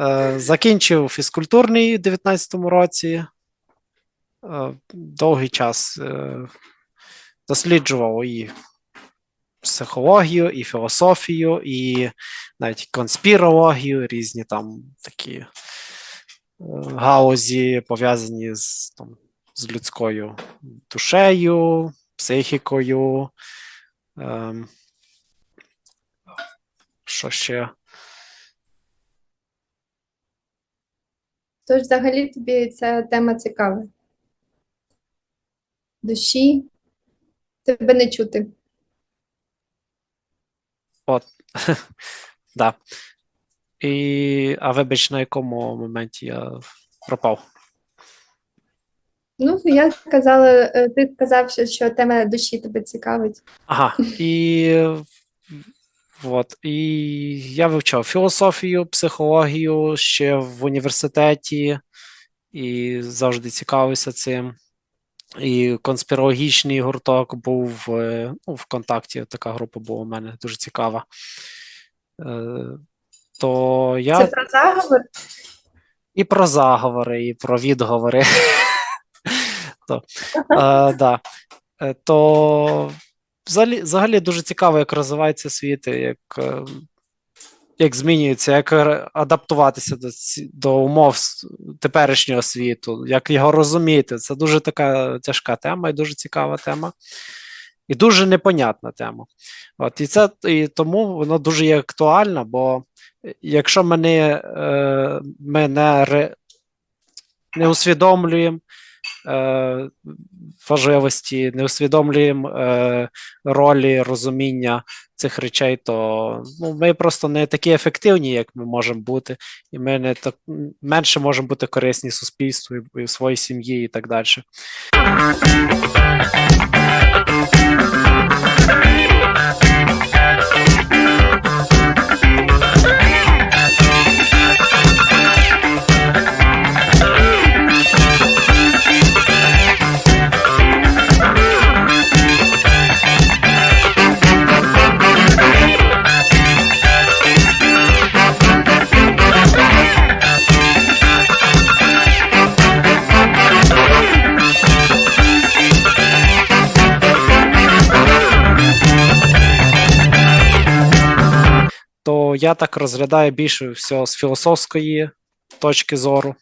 Е, Закінчив фізкультурний у 19-му році. Е, Довгий час е, досліджував і психологію, і філософію, і навіть конспірологію, різні там такі галузі, пов'язані з, там, з людською душею, психікою. Ем, що ще? Тож взагалі тобі ця тема цікава. Душі. Тебе не чути. От, Да. І, а вибач, на якому моменті я пропав? Ну, я казала, е, ти казав, що- що тема душі тебе цікавить. Ага, і, от, і я вивчав філософію, психологію ще в університеті і завжди цікавився цим. І конспірологічний гурток був е, ну, ВКонтакті, така група була у мене дуже цікава. Е, То я Це про заговор? і про заговори, і про відговори. То, е, да. То взагалі, взагалі дуже цікаво, як розвивається світ, як, е, як змінюється, як адаптуватися до, до умов теперішнього світу, як його розуміти. Це дуже така тяжка тема і дуже цікава тема. І дуже непонятна тема. От, і це і тому воно дуже є актуально, бо якщо ми не, е, ми не, не усвідомлюємо е, важливості, не усвідомлюємо е, ролі розуміння цих речей, то ну, ми просто не такі ефективні, як ми можемо бути, і ми не так менше можемо бути корисні суспільству і, і в своїй сім'ї і так далі. Я так розглядаю більше всього з філософської точки зору.